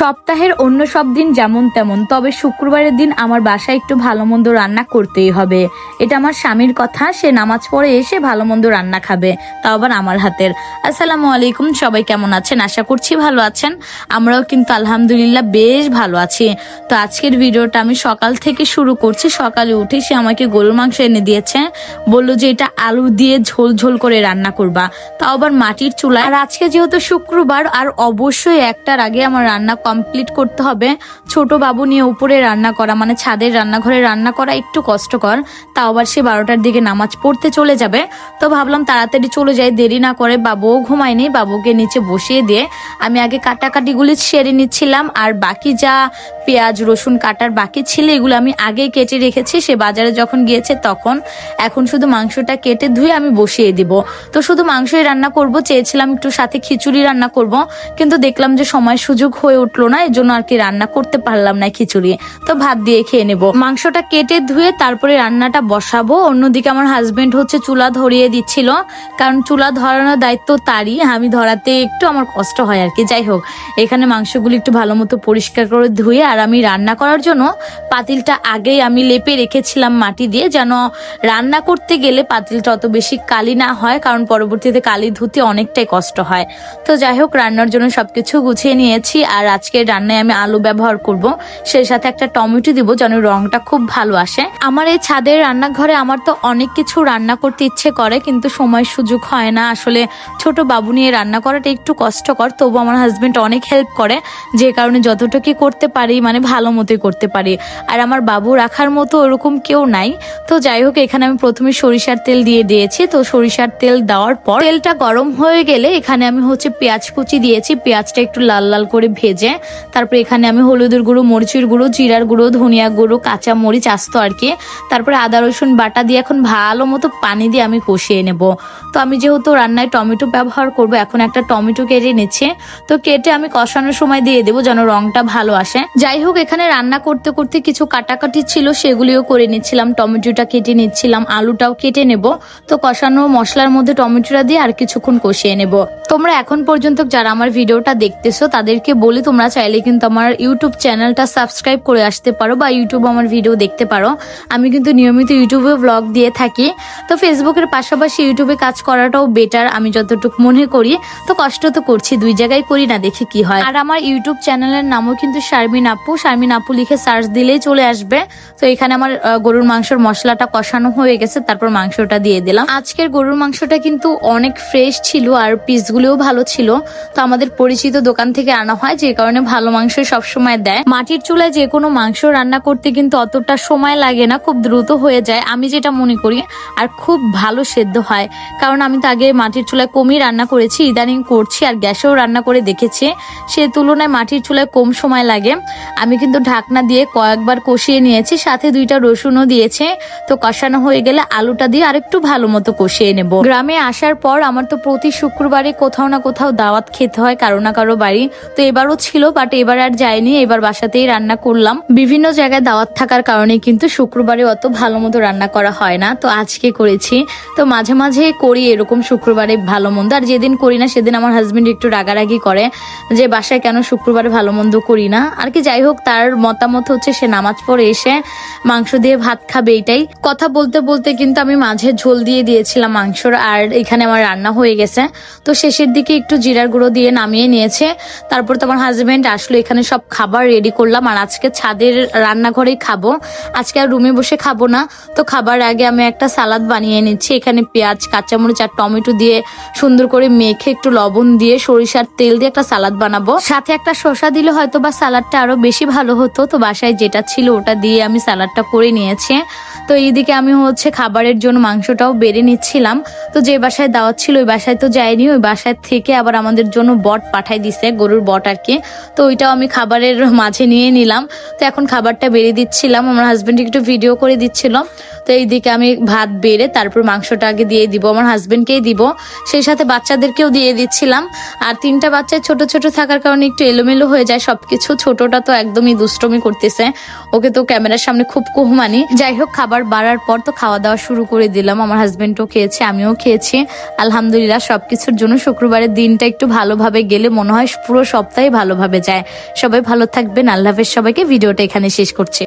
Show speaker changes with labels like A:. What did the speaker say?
A: সপ্তাহের অন্য সব দিন যেমন তেমন, তবে শুক্রবারের দিন আমার বাসায় একটু ভালো মন্দ রান্না করতেই হবে। এটা আমার স্বামীর কথা, সে নামাজ পড়ে এসে ভালো মন্দ রান্না খাবে, তাও আবার আমার হাতের। আসসালামু আলাইকুম, সবাই কেমন আছেন? আশা করছি ভালো আছেন। আমরাও কিন্তু আলহামদুলিল্লাহ বেশ ভালো আছি। তো আজকের ভিডিওটা আমি সকাল থেকে শুরু করছি। সকালে উঠে সে আমাকে গরুর মাংস এনে দিয়েছে। বলল যে এটা আলু দিয়ে ঝোল ঝোল করে রান্না করবা। তাও আবার মাটির চুলা আর আজকে যেহেতু শুক্রবার, আর অবশ্যই একটার আগে আমার রান্না কমপ্লিট করতে হবে। ছোট বাবু নিয়ে উপরে রান্না করা মানে ছাদের রান্নাঘরে রান্না করা একটু কষ্টকর। তাও আবার সে বারোটার দিকে নামাজ পড়তে চলে যাবে। তো ভাবলাম তাড়াতাড়ি চলে যাই, দেরি না করে বাবুও ঘুমায়নি, বাবুকে নিচে বসিয়ে দিয়ে আমি আগে কাটাকাটিগুলি সেরে নিচ্ছিলাম। আর বাকি যা পেঁয়াজ, রসুন কাটার বাকি ছিল, এগুলো আমি আগেই কেটে রেখেছি। সে বাজারে যখন গিয়েছে তখন এখন শুধু মাংসটা কেটে ধুয়ে আমি বসিয়ে দিব। তো শুধু মাংসই রান্না করব, চেয়েছিলাম একটু সাথে খিচুড়ি রান্না করব, কিন্তু দেখলাম যে সময় সুযোগ হয়ে উঠল না এর জন্য আর কি রান্না করতে পারলাম না খিচুড়ি। তো ভাত দিয়ে খেয়ে নেব। মাংসটা কেটে ধুয়ে তারপরে রান্নাটা বসাবো। অন্যদিকে আমার হাজবেন্ড হচ্ছে চুলা ধরিয়ে দিচ্ছিল, কারণ চুলা ধরানোর দায়িত্ব তারই। আমি ধরাতে একটু আমার কষ্ট হয় আর কি। যাই হোক, এখানে মাংসগুলি একটু ভালো মতো পরিষ্কার করে ধুয়ে আর আমি রান্না করার জন্য পাতিলটা আগেই আমি লেপে রেখেছিলাম মাটি দিয়ে, যেন রান্না করতে গেলে পাতিলটা অত বেশি কালি না হয়, কারণ পরবর্তীতে কালি ধুতে অনেকটাই কষ্ট হয়। তো যাই হোক, রান্নার জন্য সবকিছু গুছিয়ে নিয়েছি আর আজকে রান্নায় আমি আলু ব্যবহার করব। সেই সাথে একটা টমেটো দিব, যেন রংটা খুব ভালো আসে। আমার এই ছাদের রান্নাঘরে আমার তো অনেক কিছু রান্না করতে ইচ্ছে করে, কিন্তু সময় সুযোগ হয় না। আসলে ছোট বাবু নিয়ে রান্না করাটা একটু কষ্টকর, তবু আমার হাজবেন্ড অনেক হেল্প করে। যে কারণে যতটুকু করতে পারি মানে ভালো মতোই করতে পারি। আর আমার বাবু রাখার মতো ওরকম কেউ নাই। তো যাই হোক, এখানে আমি প্রথমে সরিষার তেল দিয়ে দিয়েছি। তো সরিষার তেল দেওয়ার পর তেলটা গরম হয়ে গেলে এখানে আমি হচ্ছে পেঁয়াজ কুচি দিয়েছি। পেঁয়াজটা একটু লাল লাল করে ভেজে তারপর এখানে আমি হলুদের গুঁড়ো, মরিচের গুঁড়ো, জিরার গুঁড়ো, ধনিয়া গুঁড়ো, কাঁচা মরিচ আস্ত আর কি। তারপরে আদা, রসুন বাটা দিয়ে এখন ভালো মতো পানি দিয়ে আমি কষিয়ে নেব। তো আমি যেহেতু রান্নায় টমেটো ব্যবহার করব, এখন একটা টমেটো কেটে নিচ্ছে। তো কেটে আমি কষানোর সময় দিয়ে দেবো যেন রংটা ভালো আসে। যাই হোক, এখানে রান্না করতে করতে কিছু কাটাকাটি ছিল, সেগুলিও করে নিচ্ছিলাম। টমেটোটা কেটে নিচ্ছিলাম, আলুটাও কেটে নেব। তো কষানো মশলার মধ্যে টমেটোটা দিয়ে আর কিছুক্ষণ কষিয়ে নেব। তোমরা এখন পর্যন্ত যারা আমার ভিডিওটা দেখতেছো, তাদেরকে বলি তোমরা চাইলে কিন্তু আমার ইউটিউব চ্যানেলটা সাবস্ক্রাইব করে আসতে পারো বা ইউটিউব আমার ভিডিও দেখতে পারো। আমি কিন্তু নিয়মিত ইউটিউবে ব্লগ দিয়ে থাকি। তো ফেসবুকের পাশাপাশি ইউটিউবে কাজ করাটাও বেটার আমি যতটুকু মনে করি। তো কষ্ট তো করছি, দুই জায়গায় করি না, দেখি কি হয়। আর আমার ইউটিউব চ্যানেলের নামও কিন্তু শারমিন আপু শারমিন আপু লিখে সার্চ দিলেই চলে আসবে। তো এখানে আমার গরুর মাংসের মশলাটা কষানো হয়ে গেছে, তারপর মাংসটা দিয়ে দিলাম। আজকের গরুর মাংসটা কিন্তু অনেক ফ্রেশ ছিল আর পিসগুলোও ভালো ছিল। তো আমাদের পরিচিত দোকান থেকে আনা হয়, যে কারণে ভালো মাংস সবসময় দেয়। মাটির চুলায় যে কোনো মাংস রান্না করতে কিন্তু অতটা সময় লাগে না, খুব দ্রুত হয়ে যায়। আমি যেটা মনে করি, আর খুব ভালো সেদ্ধ হয়। কারণ আমি তো আগে মাটির চুলায় কমই রান্না করেছি, ইদানিং করছি আর গ্যাসেও রান্না করে দেখেছি। সে তুলনায় মাটির চুলায় কম সময় লাগে। আমি কিন্তু ঢাকনা দিয়ে কয়েকবার কষিয়ে নিয়েছি, সাথে দুইটা রসুনও দিয়েছে। তো কষানো হয়ে গেলে আলুটা দিয়ে আরেকটু ভালো মতো কষিয়ে নেব। গ্রামে আসার পর আমার তো প্রতি শুক্রবারে কোথাও না কোথাও দাওয়াত খেতে হয়, কারও না কারও বাড়ি। তো এবারও ছিল বাট এবার আর যায়নি, এবার বাসাতেই রান্না করলাম। বিভিন্ন জায়গায় দাওয়াত থাকার কারণে কিন্তু শুক্রবারে অত ভালো মতো রান্না করা হয় না। তো আজকে করেছি। তো মাঝে মাঝে করি এরকম শুক্রবারে ভালো মন্দ। আর যেদিন করি না, সেদিন আমার হাজবেন্ড একটু রাগারাগি করে যে, বাসায় কেন শুক্রবারে ভালো মন্দ করি না? আর কি যাই হোক, তার মতামত হচ্ছে সে নামাজ পড়ে এসে মাংস দিয়ে ভাত খাবে এটাই। কথা বলতে বলতে কিন্তু আমি মাঝে ঝোল দিয়ে দিয়েছিলাম মাংসর আর এখানে আমার রান্না হয়ে গেছে। তো শেষের দিকে একটু জিরার গুঁড়ো দিয়ে নামিয়ে নিয়েছে। তারপর তো আমার হাজবেন্ড আসলো, এখানে সব খাবার রেডি করলাম, আর আজকে ছাদের রান্নাঘরেই খাব। আজকে আর রুমে বসে খাব না। তো খাবার আগে আমি একটা সালাদ বানিয়ে নিচ্ছি। এখানে পেঁয়াজ, কাঁচামরিচ আর টমেটো দিয়ে সুন্দর করে মেখে একটু লবণ দিয়ে সরিষার তেল দিয়ে একটা সালাদ বানাবো। সাথে একটা শসা দিলে হয়তো বা সালাদটা আরও বেশি ভালো হতো তো বাসায় যেটা ছিল ওটা দিয়ে আমি স্যালাডটা করে নিয়েছি। তো এইদিকে আমি হচ্ছে খাবারের জন্য মাংসটাও বেড়ে নিচ্ছিলাম। তো যে বাসায় দাওয়াত ছিল, ওই বাসায় তো যায়নি। ওই বাসায় থেকে আবার আমাদের জন্য বট পাঠাই দিছে, গরুর বট আর কি। তো ওইটাও আমি খাবারের মাঝে নিয়ে নিলাম। তো এখন খাবারটা বেড়ে দিচ্ছিলাম। আমার হাজবেন্ড একটু ভিডিও করে দিচ্ছিল। তো এইদিকে আমি ভাত বেড়ে তারপর মাংসটা আগে দিয়ে দিব, আমার হাজবেন্ডকেই দিব। সেই সাথে বাচ্চাদেরকেও দিয়ে দিচ্ছিলাম। আর তিনটা বাচ্চা ছোট ছোট থাকার কারণে একটু এলোমেলো হয়ে যায় সবকিছু। ছোটটা তো একদমই দুষ্টমি করতেছে। ওকে তো ক্যামেরার সামনে খুব কুহমানি। যাই হোক, খাবার খাবার বাড়ার পর তো খাওয়া দাওয়া শুরু করে দিলাম। আমার হাজবেন্ডও খেয়েছে, আমিও খেয়েছি। আলহামদুলিল্লাহ সব কিছুর জন্য শুক্রবারের দিনটা একটু ভালোভাবে গেলে মনে হয় পুরো সপ্তাহে ভালোভাবে যায়। সবাই ভালো থাকবেন। আল্লাহ হাফেজ সবাইকে। ভিডিওটা এখানে শেষ করছি।